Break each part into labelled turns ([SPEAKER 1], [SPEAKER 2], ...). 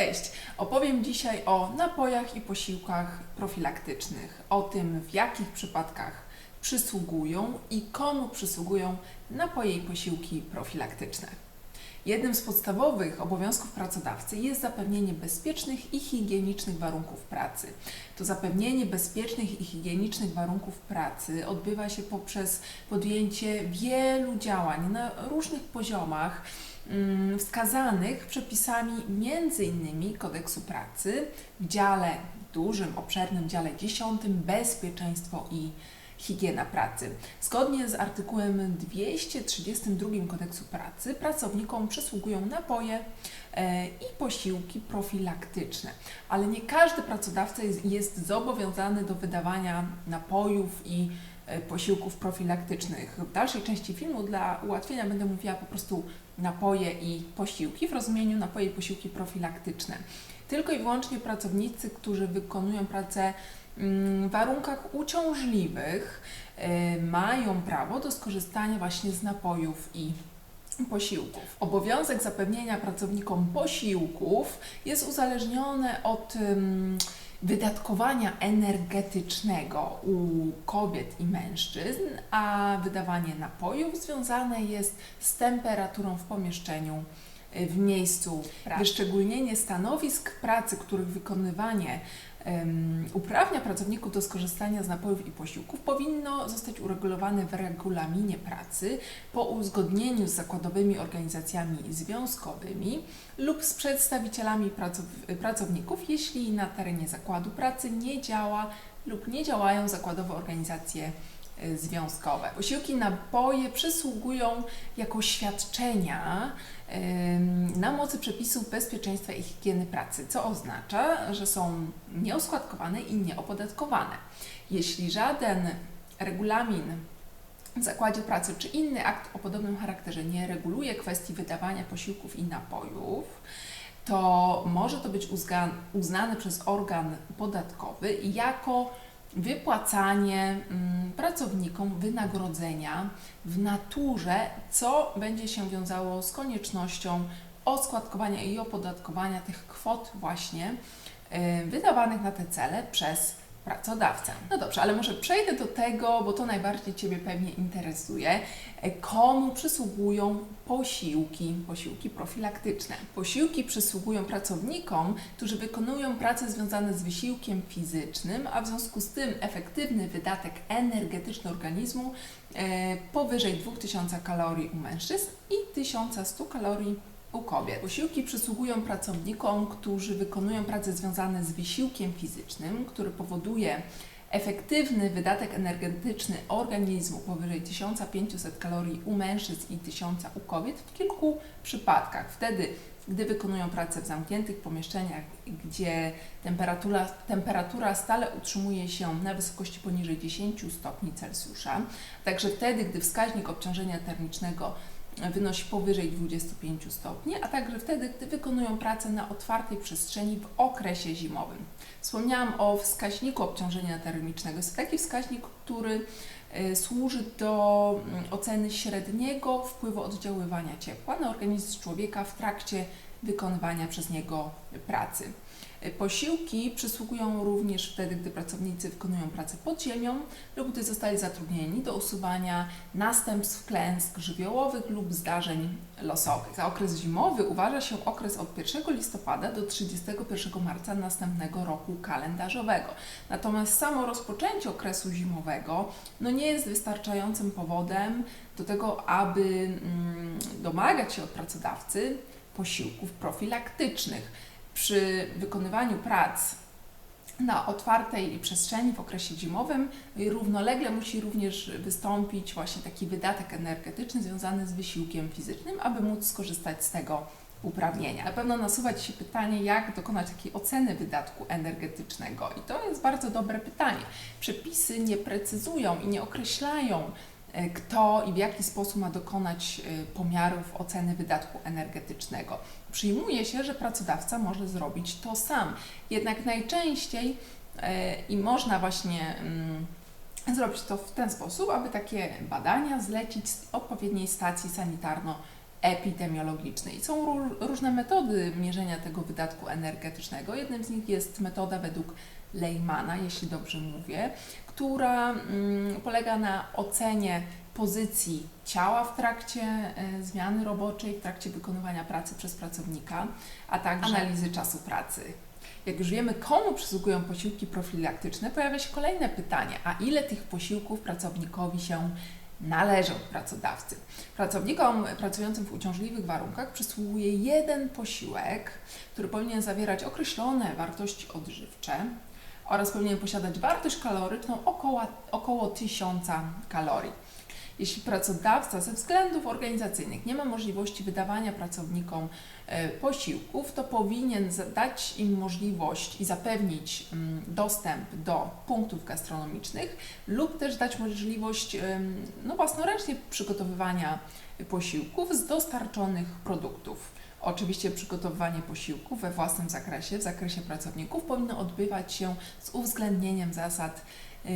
[SPEAKER 1] Cześć! Opowiem dzisiaj o napojach i posiłkach profilaktycznych, o tym w jakich przypadkach przysługują i komu przysługują napoje i posiłki profilaktyczne. Jednym z podstawowych obowiązków pracodawcy jest zapewnienie bezpiecznych i higienicznych warunków pracy. To zapewnienie bezpiecznych i higienicznych warunków pracy odbywa się poprzez podjęcie wielu działań na różnych poziomach wskazanych przepisami m.in. kodeksu pracy w dziale dużym, obszernym dziale 10 bezpieczeństwo i higiena pracy. Zgodnie z artykułem 232 kodeksu pracy pracownikom przysługują napoje e, i posiłki profilaktyczne, ale nie każdy pracodawca jest, jest zobowiązany do wydawania napojów i e, posiłków profilaktycznych. W dalszej części filmu dla ułatwienia będę mówiła po prostu napoje i posiłki w rozumieniu napoje i posiłki profilaktyczne. Tylko i wyłącznie pracownicy, którzy wykonują pracę mm, w warunkach uciążliwych, y, mają prawo do skorzystania właśnie z napojów i posiłków. Obowiązek zapewnienia pracownikom posiłków jest uzależniony od wydatkowania energetycznego u kobiet i mężczyzn, a wydawanie napojów związane jest z temperaturą w pomieszczeniu y, w miejscu pracy. Wyszczególnienie stanowisk pracy, których wykonywanie uprawnia pracowników do skorzystania z napojów i posiłków, powinno zostać uregulowane w regulaminie pracy po uzgodnieniu z zakładowymi organizacjami związkowymi lub z przedstawicielami pracow- pracowników, jeśli na terenie zakładu pracy nie działa lub nie działają zakładowe organizacje y, związkowe. Posiłki napoje przysługują jako świadczenia na mocy przepisów bezpieczeństwa i higieny pracy, co oznacza, że są nieoskładkowane i nieopodatkowane. Jeśli żaden regulamin w zakładzie pracy czy inny akt o podobnym charakterze nie reguluje kwestii wydawania posiłków i napojów, to może to być uzga- uznane przez organ podatkowy jako wypłacanie mm, pracownikom wynagrodzenia w naturze, co będzie się wiązało z koniecznością oskładkowania i opodatkowania tych kwot właśnie y, wydawanych na te cele przez pracodawcę. No dobrze, ale może przejdę do tego, bo to najbardziej Ciebie pewnie interesuje. E, Komu przysługują posiłki, posiłki profilaktyczne? Posiłki przysługują pracownikom, którzy wykonują prace związane z wysiłkiem fizycznym, a w związku z tym efektywny wydatek energetyczny organizmu e, powyżej 2000 kalorii u mężczyzn i 1100 kalorii u kobiet. Posiłki przysługują pracownikom, którzy wykonują prace związane z wysiłkiem fizycznym, który powoduje efektywny wydatek energetyczny organizmu powyżej 1500 kalorii u mężczyzn i 1000 u kobiet w kilku przypadkach. Wtedy, gdy wykonują pracę w zamkniętych pomieszczeniach, gdzie temperatura, temperatura stale utrzymuje się na wysokości poniżej 10 stopni Celsjusza, także wtedy, gdy wskaźnik obciążenia termicznego wynosi powyżej 25 stopni, a także wtedy, gdy wykonują pracę na otwartej przestrzeni w okresie zimowym. Wspomniałam o wskaźniku obciążenia termicznego. Jest to taki wskaźnik, który y, służy do mm, oceny średniego wpływu oddziaływania ciepła na organizm człowieka w trakcie wykonywania przez niego pracy. Posiłki przysługują również wtedy, gdy pracownicy wykonują pracę pod ziemią lub gdy zostali zatrudnieni do usuwania następstw klęsk żywiołowych lub zdarzeń losowych. Za okres zimowy uważa się okres od 1 listopada do 31 marca następnego roku kalendarzowego. Natomiast samo rozpoczęcie okresu zimowego no nie jest wystarczającym powodem do tego, aby mm, domagać się od pracodawcy posiłków profilaktycznych przy wykonywaniu prac na otwartej przestrzeni w okresie zimowym równolegle musi również wystąpić właśnie taki wydatek energetyczny związany z wysiłkiem fizycznym, aby móc skorzystać z tego uprawnienia. Na pewno nasuwa Ci się pytanie, jak dokonać takiej oceny wydatku energetycznego i to jest bardzo dobre pytanie. Przepisy nie precyzują i nie określają kto i w jaki sposób ma dokonać e, pomiarów oceny wydatku energetycznego. Przyjmuje się, że pracodawca może zrobić to sam. Jednak najczęściej e, i można właśnie mm, zrobić to w ten sposób, aby takie badania zlecić z odpowiedniej stacji sanitarno epidemiologicznej. Są ró- różne metody mierzenia tego wydatku energetycznego. Jednym z nich jest metoda według Leymana, jeśli dobrze mówię, która mm, polega na ocenie pozycji ciała w trakcie e, zmiany roboczej, w trakcie wykonywania pracy przez pracownika, a także analizy czasu pracy. Jak już wiemy, komu przysługują posiłki profilaktyczne, pojawia się kolejne pytanie, a ile tych posiłków pracownikowi się należą od pracodawcy? Pracownikom pracującym w uciążliwych warunkach przysługuje jeden posiłek, który powinien zawierać określone wartości odżywcze oraz powinien posiadać wartość kaloryczną około, około 1000 kalorii. Jeśli pracodawca ze względów organizacyjnych nie ma możliwości wydawania pracownikom e, posiłków, to powinien dać im możliwość i zapewnić mm, dostęp do punktów gastronomicznych lub też dać możliwość no, własnoręcznie przygotowywania posiłków z dostarczonych produktów. Oczywiście przygotowywanie posiłków we własnym zakresie, w zakresie pracowników, powinno odbywać się z uwzględnieniem zasad y,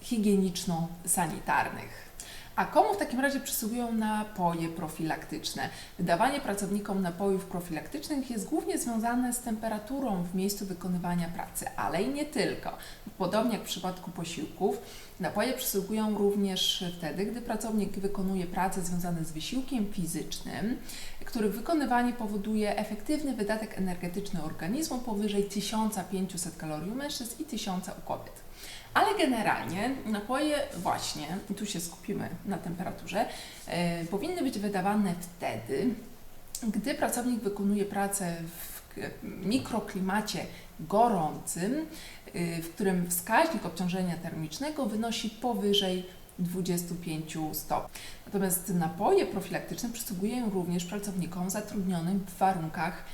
[SPEAKER 1] higieniczno-sanitarnych. A komu w takim razie przysługują napoje profilaktyczne? Wydawanie pracownikom napojów profilaktycznych jest głównie związane z temperaturą w miejscu wykonywania pracy, ale i nie tylko. Podobnie jak w przypadku posiłków, napoje przysługują również wtedy, gdy pracownik wykonuje prace związane z wysiłkiem fizycznym, których wykonywanie powoduje efektywny wydatek energetyczny organizmu powyżej 1500 kalorii u mężczyzn i 1000 u kobiet. Ale generalnie napoje właśnie, tu się skupimy na temperaturze, e, powinny być wydawane wtedy, gdy pracownik wykonuje pracę w mikroklimacie gorącym, y, w którym wskaźnik obciążenia termicznego wynosi powyżej 25 stopni. Natomiast napoje profilaktyczne przysługują również pracownikom zatrudnionym w warunkach e,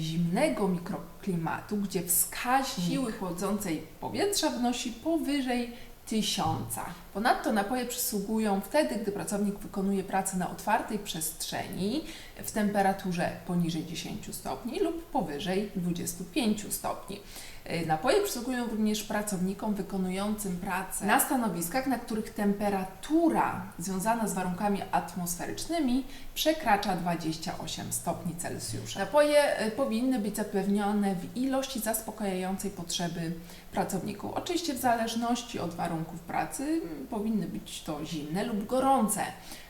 [SPEAKER 1] zimnego mikroklimatu, gdzie wskaźnik siły chłodzącej powietrza wynosi powyżej 1000. Ponadto napoje przysługują wtedy, gdy pracownik wykonuje pracę na otwartej przestrzeni w temperaturze poniżej 10 stopni lub powyżej 25 stopni. E, Napoje przysługują również pracownikom wykonującym pracę na stanowiskach, na których temperatura związana z warunkami atmosferycznymi przekracza 28 stopni Celsjusza. Napoje e, powinny być zapewnione w ilości zaspokajającej potrzeby pracowników. Oczywiście w zależności od warunków pracy powinny być to zimne lub gorące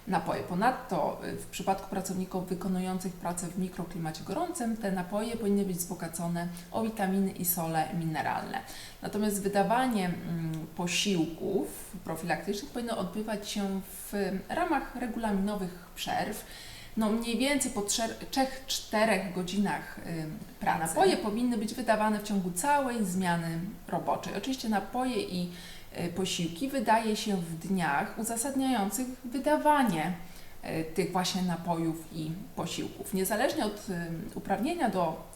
[SPEAKER 1] napoje. Ponadto y, w przypadku pracowników wykonujących pracę w mikroklimacie gorącym te napoje powinny być wzbogacone o witaminy i sole mineralne. Natomiast wydawanie mm, posiłków profilaktycznych powinno odbywać się w ramach regulaminowych przerw. No mniej więcej po 3-4 godzinach y, pracy. Napoje powinny być wydawane w ciągu całej zmiany roboczej. Oczywiście napoje i posiłki wydaje się w dniach uzasadniających wydawanie y, tych właśnie napojów i posiłków. Niezależnie od y, uprawnienia do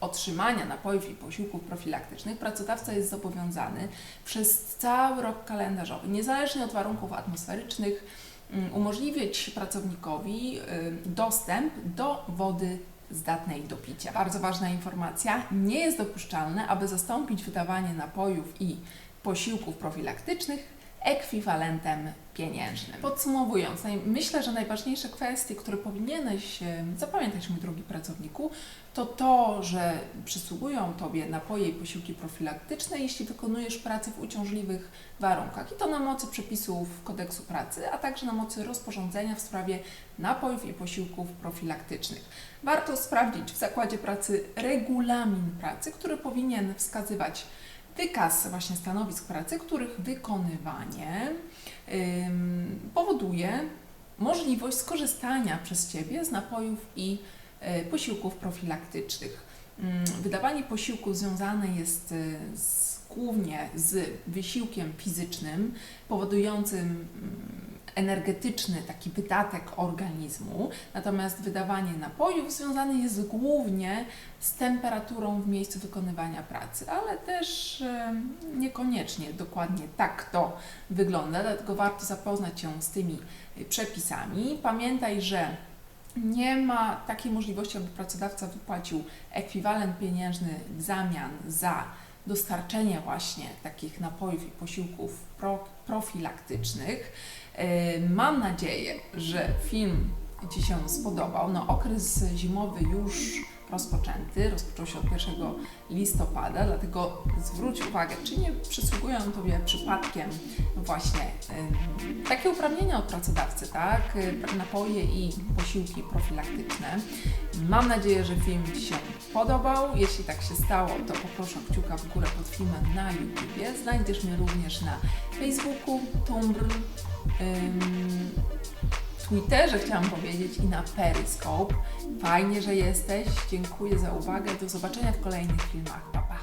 [SPEAKER 1] otrzymania napojów i posiłków profilaktycznych, pracodawca jest zobowiązany przez cały rok kalendarzowy, niezależnie od warunków atmosferycznych, mm, umożliwić pracownikowi dostęp do wody zdatnej do picia. Bardzo ważna informacja, nie jest dopuszczalne, aby zastąpić wydawanie napojów i posiłków profilaktycznych ekwiwalentem pieniężnym. Podsumowując, myślę, że najważniejsze kwestie, które powinieneś e, zapamiętać, mój drogi pracowniku, to to, że przysługują Tobie napoje i posiłki profilaktyczne, jeśli wykonujesz pracę w uciążliwych warunkach. I to na mocy przepisów kodeksu pracy, a także na mocy rozporządzenia w sprawie napojów i posiłków profilaktycznych. Warto sprawdzić w zakładzie pracy regulamin pracy, który powinien wskazywać wykaz właśnie stanowisk pracy, których wykonywanie powoduje możliwość skorzystania przez Ciebie z napojów i y, posiłków profilaktycznych. Wydawanie posiłków związane jest y, z, głównie z wysiłkiem fizycznym, powodującym ym, energetyczny taki wydatek organizmu, natomiast wydawanie napojów związane jest głównie z temperaturą w miejscu wykonywania pracy, ale też niekoniecznie dokładnie tak to wygląda, dlatego warto zapoznać się z tymi y, przepisami. Pamiętaj, że nie ma takiej możliwości, aby pracodawca wypłacił ekwiwalent pieniężny w zamian za dostarczenie właśnie takich napojów i posiłków pro, profilaktycznych. E, Mam nadzieję, że film Ci się spodobał. No, okres zimowy już rozpoczęty, rozpoczął się od 1 listopada, dlatego zwróć uwagę, czy nie przysługują Tobie przypadkiem właśnie ym, takie uprawnienia od pracodawcy, tak? Y, Napoje i posiłki profilaktyczne. Mam nadzieję, że film Ci się podobał. Jeśli tak się stało, to poproszę kciuka w górę pod filmem na YouTubie. Znajdziesz mnie również na Facebooku, Tumblr, Twitterze chciałam powiedzieć i na Periscope. Fajnie, że jesteś. Dziękuję za uwagę. Do zobaczenia w kolejnych filmach. Pa, pa.